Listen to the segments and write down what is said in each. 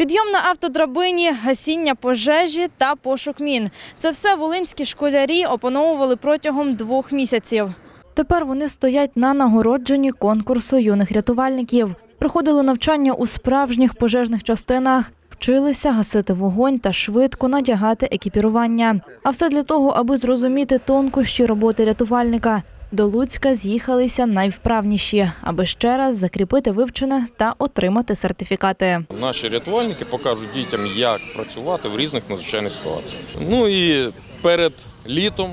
Підйом на автодрабині, гасіння пожежі та пошук мін. Це все волинські школярі опановували протягом двох місяців. Тепер вони стоять на нагородженні конкурсу юних рятувальників. Проходили навчання у справжніх пожежних частинах, вчилися гасити вогонь та швидко надягати екіпірування. А все для того, аби зрозуміти тонкощі роботи рятувальника. До Луцька з'їхалися найвправніші, аби ще раз закріпити вивчене та отримати сертифікати. Наші рятувальники покажуть дітям, як працювати в різних надзвичайних ситуаціях. Ну і перед літом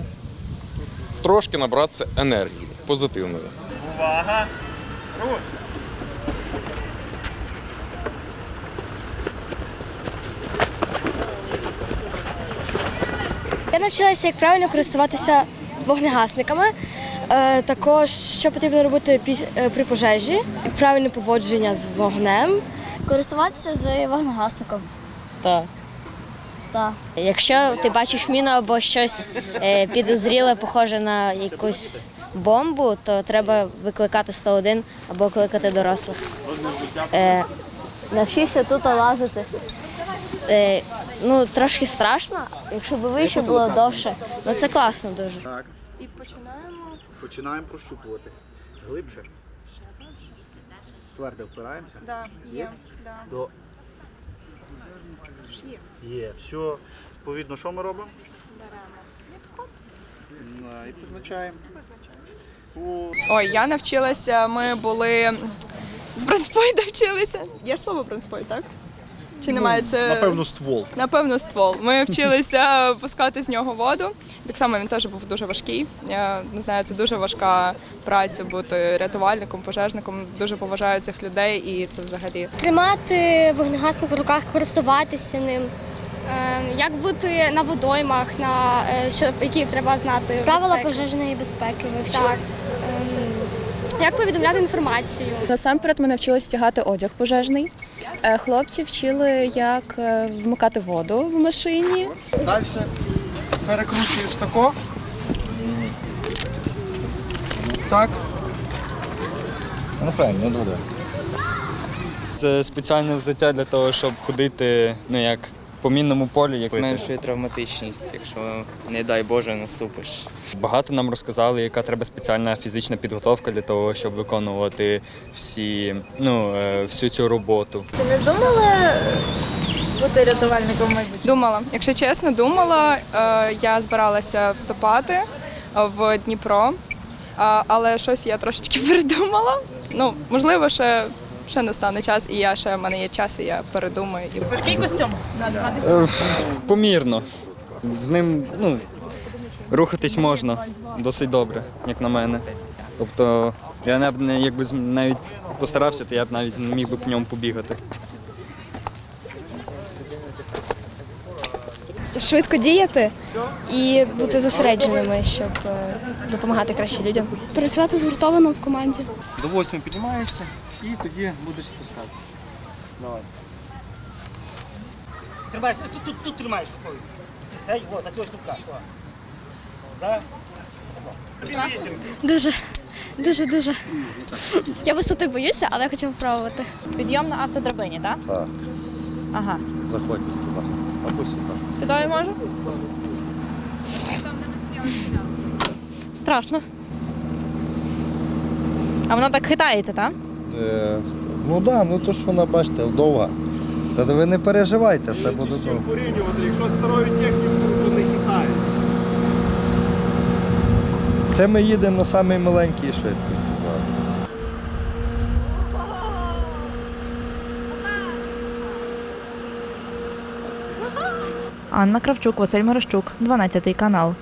трошки набратися енергії позитивної. Я навчилася, як правильно користуватися вогнегасниками. Е, також що потрібно робити е, при пожежі, правильне поводження з вогнем. Користуватися з вогнегасником. Так. Так. Якщо ти бачиш міну або щось е, підозріле, похоже на якусь бомбу, то треба викликати 101 або кликати дорослих. Е, навчився тут лазити. Е, ну, трошки страшно, якщо б вище було довше. Ну це класно дуже. І починаємо. Починаємо прощупувати. Глибше. Твердо впираємося. Да, є. Да. До... Є. Все. Відповідно, що ми робимо? Беремо. І позначаємо. О, Ой, я навчилася, ми були з бронспойда вчилися. Є ж слово бронспойд, так? Чи немає це? Напевно, ствол. Напевно, ствол. Ми вчилися пускати з нього воду. Так само він теж був дуже важкий. Я не знаю, це дуже важка праця бути рятувальником, пожежником. Дуже поважаю цих людей і це взагалі Тримати вогнегасник в руках, користуватися ним. Ем, Як бути на водоймах, на е, що які треба знати Правила безпеки. пожежної безпеки вивчити. Як повідомляти інформацію? Насамперед ми навчилися втягати одяг пожежний. Е, Хлопці вчили, як е, вмикати воду в машині. Далі перекручуєш тако. Так. Ну правильно, ну добре. Це спеціальне взуття для того, щоб ходити, ну як по мінному полі, як Зменшує травматичність, якщо, не дай Боже, наступиш. Багато нам розказали, яка треба спеціальна фізична підготовка для того, щоб виконувати всі, ну, е, всю цю роботу. Чи не думали бути рятувальником майбутнього? Думала, якщо чесно, думала. Е, Я збиралася вступати е, в Дніпро, а- але щось я трошечки передумала. Ну, можливо, ще, ще настане час, і я ще в мене є час, і я передумаю. І... Важкий костюм. Е, Помірно. З ним ну, рухатись можна досить добре, як на мене. Тобто я не, б не якби навіть постарався, то я б навіть не міг би по ньому побігати. Швидко діяти і бути зосередженими, щоб е, допомагати краще людям. Працювати згуртовано в команді. До восьми піднімаєшся і тоді будеш спускатися. Давай. Тримаєш, тут, тут, тут тримаєш рукою. Це його, за цього штука. За... Дуже, дуже, дуже. Я висоти боюся, але я хочу спробувати. Підйом на автодрабині, так? Так. Ага. Заходьте туди. Або сюди. Сідаю можу? Страшно. А вона так хитається, так? Е, ну так, да, ну то що вона, бачите, довга. Та ви не переживайте, все буде добре. порівнювати, якщо старою технікою, то не хитає. Це ми їдемо на самій маленькій швидкості Анна Кравчук, Василь Марищук, 12 канал.